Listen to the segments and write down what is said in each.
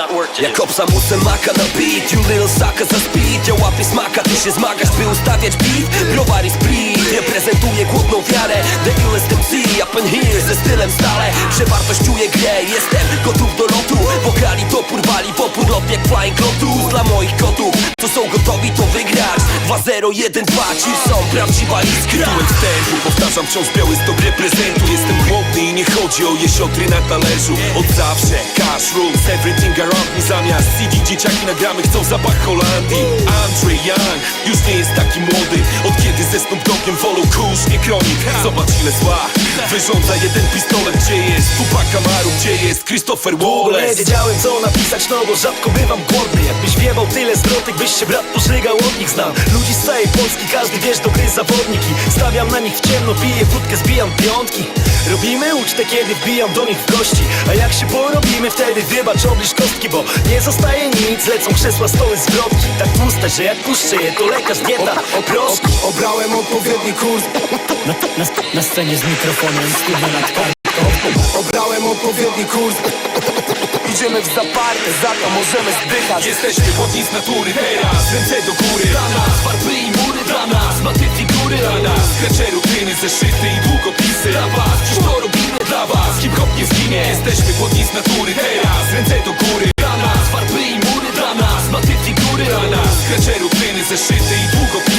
got work to Jak obsa musem maka na beat You little sucker za speed. Ja łapię smaka, ty się zmagasz by ustawiać beat. Browar i split Reprezentuję głodną wiarę. The illest MC Up in here ze stylem stale. Przewartościuję grę Jestem gotów do lotu. Wokali topór wali popór lot jak Flying Lotus. Dla moich kotów Co są gotowi to wygrać. 2-0, 1-2 Ci są prawdziwa iskra. Tytułem wstępu powtarzam wciąż biały stok reprezentu. Jestem chodzi o jesiotry na talerzu. Od zawsze cash rules everything around me. Zamiast CD dzieciaki na gramy chcą zapach Holandii. Andre Young już nie jest taki Snoop Doggiem wolą kurz, nie kronik Zobacz ile zła Wyrządza jeden pistolet. Gdzie jest Tupac Amaru, gdzie jest Christopher Nie Wallace wiedziałem co napisać, no bo rzadko bywam głodny. Jakbyś wiewał tyle zwrotek, byś się brat pożygał od nich Znam. Ludzi z całej Polski, każdy wiesz do gry zawodniki. Stawiam na nich w ciemno, piję wódkę, zbijam piątki. Robimy ucztę, kiedy wbijam do nich w gości A jak się porobimy, wtedy wybacz oblicz kostki Bo nie zostaje nic, lecą krzesła, stoły, zwrotki. Tak tłuste, że jak puszczę je, to lekarz dieta. O proszku Obrałem odpowiedni kurs, Na, na, na scenie z mikrofonem, studio nad kartką. Obrałem odpowiedni kurs. Idziemy w zaparte, za to możemy zdychać. Jesteśmy głodni z natury teraz Ręce do góry. Dla nas farby i mury Dla nas maty figury Dla nas skrecze rutyny, zeszyty i długopisy. Dla was dziś to robimy Dla was hip-hop nie zginie. Jesteśmy głodni z natury teraz Ręce do góry. Dla nas farby i mury Dla nas maty figury Dla nas skrecze rutyny, zeszyty i długopisy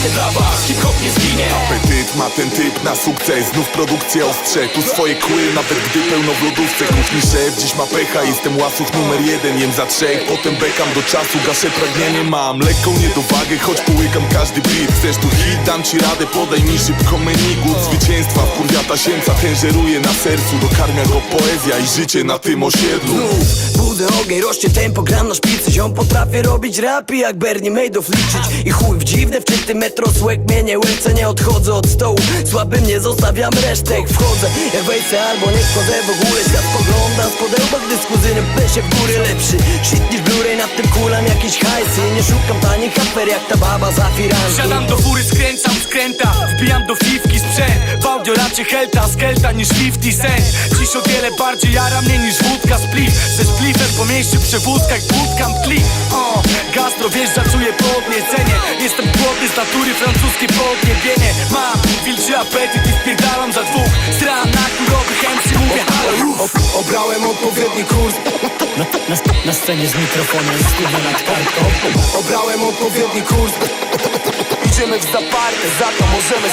robimy Dla was. Hip-hop nie zginie. Apetyt ma ten typ na sukces. Znów produkcja ostrze Tu swoje kły, nawet gdy pełno w lodówce. Kuchni szef, dziś ma pecha. Jestem łasuch numer jeden Jem za trzech, potem bekam do czasu Gaszę pragnienie, mam lekką niedowagę Choć połykam każdy beat. Chcesz tu hit, dam ci radę Podaj mi szybko menu. Zwycięstwa, wkurwia tasiemca Ten żeruje na sercu. Dokarmia go poezja i życie na tym osiedlu budzę ogień, rośnie tempo, gram na szpicy Ziom potrafię robić rapy jak Bernie Madoff liczyć. I chuj w dziwne, wczyty metro, słek mnie nie łęce Nie odchodzę od stołu, słabym nie zostawiam resztek Wchodzę, jak wejdę albo nie wchodzę w ogóle Świat spogląda z podełba, gdy z kuzynem góry Lepszy shit niż Blu-ray, nad tym kulam jakieś hajsy. Nie szukam tanich afer jak ta baba za firanki Siadam do fury, skręcam skręta Wbijam do fifki sprzęt. W audio raczej helta, skelta niż 50 cent. Dziś o wiele bardziej jara mnie niż wódka Spliff, ze spliffem po mieście przewódka Jak wódkam klik, o Gastro wjeżdża, czuję podniecenie Jestem głodny z natury, francuskie podniebienie. Mam wilczy apetyt i wpierdalam za dwóch. Stran na kurowych MC mówię halo Ob, Obrałem odpowiedni kurs, na, na, na scenie z mikrofonem, studio nad kartką. Obrałem odpowiedni kurs. Idziemy w zaparte, za to możemy